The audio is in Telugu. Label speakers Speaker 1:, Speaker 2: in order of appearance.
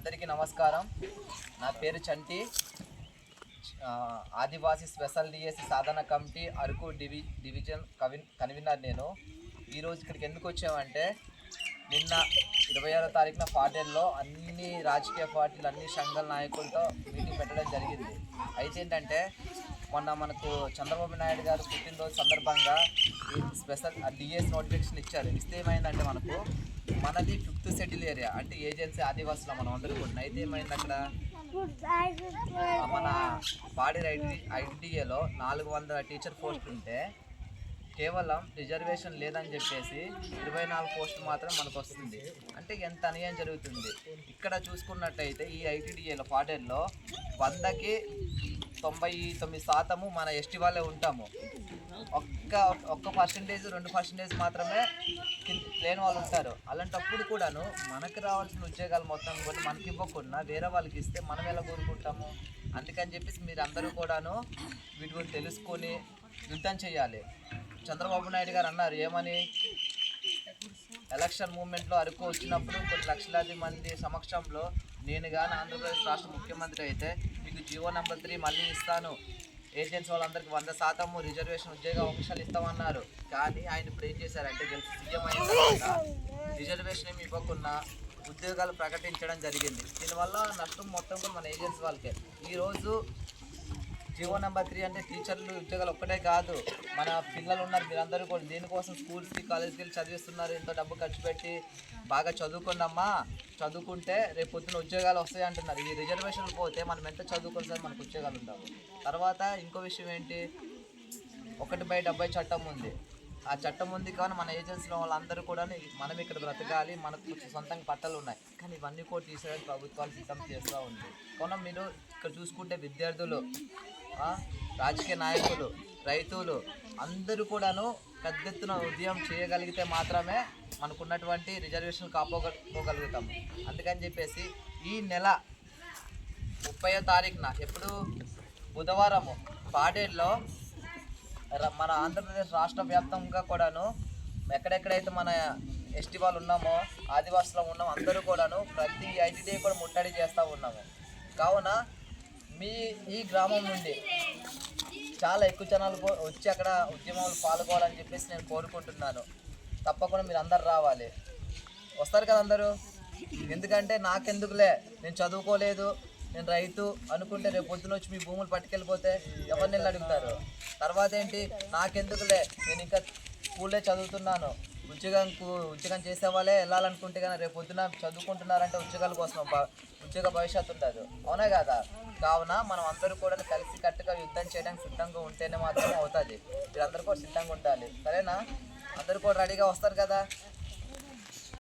Speaker 1: అందరికీ నమస్కారం. నా పేరు చంటి. ఆదివాసీ స్పెషల్ డిఎస్సి సాధన కమిటీ అరకు డివి డివిజన్ కవిన్ కన్వీనర్ నేను. ఈరోజు ఇక్కడికి ఎందుకు వచ్చామంటే నిన్న ఇరవై ఆరో తారీఖున పార్టీల్లో అన్ని రాజకీయ పార్టీలు అన్ని సంఘాల నాయకులతో మీటింగ్ పెట్టడం జరిగింది. అయితే ఏంటంటే మొన్న మనకు చంద్రబాబు నాయుడు గారు పుట్టినరోజు సందర్భంగా స్పెషల్ డిఎస్ నోటిఫికేషన్ ఇచ్చారు. ఇస్తే ఏమైందంటే మనకు మనది ఫిఫ్త్ సెటిల్ ఏరియా అంటే ఏజెన్సీ ఆదివాసులు మనం అందరూ కూడా. అయితే ఏమైంది అక్కడ? మన పాడి ఐడి ఐటీఏలో నాలుగు వందల టీచర్ పోస్ట్ ఉంటే కేవలం రిజర్వేషన్ లేదని చెప్పేసి ఇరవై నాలుగు పోస్టులు మాత్రం మనకు వస్తుంది. అంటే ఎంత అన్యాయం జరుగుతుంది? ఇక్కడ చూసుకున్నట్టయితే ఈ ఐటీడీఏలో పాడేల్లో వందకి తొంభై తొమ్మిది శాతము మన ఎస్టీ వాళ్ళే ఉంటాము. ఒక్క ఒక్క పర్సంటేజ్ రెండు పర్సంటేజ్ మాత్రమే లేని వాళ్ళు ఉంటారు. అలాంటప్పుడు కూడాను మనకు రావాల్సిన ఉద్యోగాలు మొత్తం కూడా మనకి ఇవ్వకుండా వేరే వాళ్ళకి ఇస్తే మనం ఎలా కోరుకుంటాము? అందుకని చెప్పేసి మీరు అందరూ కూడాను వీటి గురించి తెలుసుకొని యుద్ధం చేయాలి. చంద్రబాబు నాయుడు గారు అన్నారు ఏమని? ఎలక్షన్ మూమెంట్లో అరకు వచ్చినప్పుడు కొన్ని లక్షలాది మంది సమక్షంలో నేను కానీ ఆంధ్రప్రదేశ్ రాష్ట్ర ముఖ్యమంత్రి అయితే మీకు జియో నెంబర్ త్రీ మళ్ళీ ఇస్తాను. ఏజెంట్స్ వాళ్ళందరికీ వంద శాతం రిజర్వేషన్ ఉద్యోగ అవకాశాలు ఇస్తామన్నారు. కానీ ఆయన ఇప్పుడు ఏం చేశారంటే గెలిచి సీఎం అయిన రిజర్వేషన్ ఏమి ఇవ్వకుండా ఉద్యోగాలు ప్రకటించడం జరిగింది. దీనివల్ల నష్టం మొత్తం కూడా మన ఏజెంట్స్ వాళ్ళకే. ఈరోజు జీవో నెంబర్ త్రీ అంటే టీచర్లు ఉద్యోగాలు ఒక్కటే కాదు. మన పిల్లలు ఉన్నారు మీరందరూ కూడా. దీనికోసం స్కూల్స్కి కాలేజ్కి వెళ్ళి చదివిస్తున్నారు. ఎంతో డబ్బు ఖర్చు పెట్టి బాగా చదువుకోండమ్మా. చదువుకుంటే రేపు పొద్దున ఉద్యోగాలు వస్తాయి అంటున్నారు. ఈ రిజర్వేషన్లు పోతే మనం ఎంత చదువుకొని సార్ మనకు ఉద్యోగాలు ఉండవు. తర్వాత ఇంకో విషయం ఏంటి? ఒకటి బై డెబ్బై చట్టం ఉంది. ఆ చట్టం ఉంది కానీ మన ఏజెన్సీలో వాళ్ళందరూ కూడా మనం ఇక్కడ బ్రతకాలి. మనకు సొంతంగా పట్టాలు ఉన్నాయి. కానీ ఇవన్నీ కూడా తీసేయడానికి ప్రభుత్వాలు సిద్ధం చేస్తూ ఉంది. కొనం మీరు ఇక్కడ చూసుకుంటే విద్యార్థులు రాజకీయ నాయకులు రైతులు అందరూ కూడాను పెద్ద ఎత్తున ఉద్యమం చేయగలిగితే మాత్రమే మనకున్నటువంటి రిజర్వేషన్ కాపాడుకోగలుగుతాం. అందుకని చెప్పేసి ఈ నెల ముప్పయో తారీఖున ఎప్పుడు బుధవారము పాడేరులో మన ఆంధ్రప్రదేశ్ రాష్ట్ర వ్యాప్తంగా కూడాను ఎక్కడెక్కడైతే మన ఎస్టీ వాళ్ళు ఉన్నామో ఆదివాసులు ఉన్నామో అందరూ కూడాను ప్రతి ఐటీడీ కూడా ముట్టడి చేస్తూ ఉన్నాము. కావున మీ ఈ గ్రామం నుండి చాలా ఎక్కువ జనాలు వచ్చి అక్కడ ఉద్యమంలో పాల్గొవాలని చెప్పేసి నేను కోరుకుంటున్నాను. తప్పకుండా మీరు అందరు రావాలి. వస్తారు కదా అందరూ? ఎందుకంటే నాకెందుకులే? నేను చదువుకోలేదు నేను రైతు అనుకుంటే రేపు పొద్దున వచ్చి మీ భూములు పట్టుకెళ్ళిపోతే ఎవరిని వెళ్ళి అడుగుతారు? తర్వాత ఏంటి? నాకెందుకులే? నేను ఇంకా స్కూల్లో చదువుతున్నాను. ఉద్యోగం ఉద్యోగం చేసే వాళ్ళే వెళ్ళాలనుకుంటే కానీ రేపు పొద్దున చదువుకుంటున్నారంటే ఉద్యోగాల కోసం ఉద్యోగ భవిష్యత్తు ఉండదు. అవునా కదా? కావున మనం అందరూ కూడా కలిసి కట్టుగా యుద్ధం చేయడానికి సిద్ధంగా ఉంటేనే మాత్రం అవుతుంది. వీళ్ళందరూ కూడా సిద్ధంగా ఉండాలి. సరేనా? అందరూ కూడా రెడీగా వస్తారు కదా?